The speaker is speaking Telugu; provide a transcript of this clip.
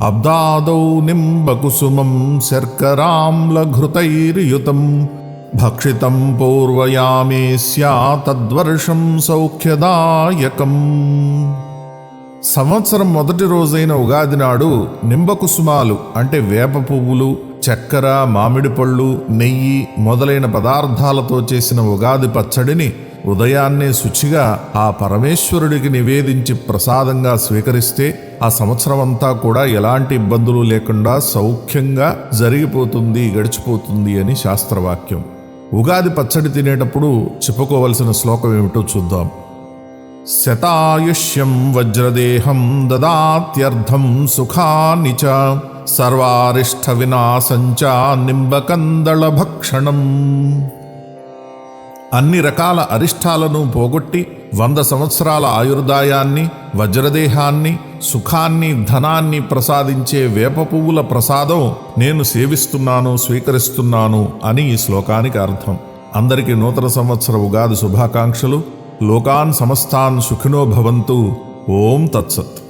అబ్దాదౌ నింబకుసుమం శర్కరాంలఘృతైర్యుతం భక్షితం పూర్వయామే తద్వర్షం సౌఖ్యదాయకం. సంవత్సరం మొదటి రోజైన ఉగాది నాడు నింబకుసుమాలు అంటే వేప పువ్వులు చక్కెర మామిడి పళ్ళు నెయ్యి మొదలైన పదార్థాలతో చేసిన ఉగాది పచ్చడిని ఉదయాన్నే శుచిగా ఆ పరమేశ్వరుడికి నివేదించి ప్రసాదంగా స్వీకరిస్తే ఆ సంవత్సరం అంతా కూడా ఎలాంటి ఇబ్బందులు లేకుండా సౌఖ్యంగా జరిగిపోతుంది గడిచిపోతుంది అని శాస్త్రవాక్యం. ఉగాది పచ్చడి తినేటప్పుడు చెప్పుకోవలసిన శ్లోకం ఏమిటో చూద్దాం. శతాయుష్యం వజ్రదేహం దదాత్యర్థం సుఖాని చ సర్వారిష్ట వినాశంచ నింబకందళ భక్షణం. అన్ని రకాల అరిష్టాలను పోగొట్టి వంద సంవత్సరాల ఆయుర్దాయాన్ని వజ్రదేహాన్ని సుఖాన్ని ధనాన్ని ప్రసాదించే వేప పువ్వుల ప్రసాదం నేను సేవిస్తున్నాను స్వీకరిస్తున్నాను అని ఈ శ్లోకానికి అర్థం. అందరికీ నూతన సంవత్సర ఉగాది శుభాకాంక్షలు. లోకాన్ సమస్తాన్ సుఖినో భవంతు. ఓం తత్సత్.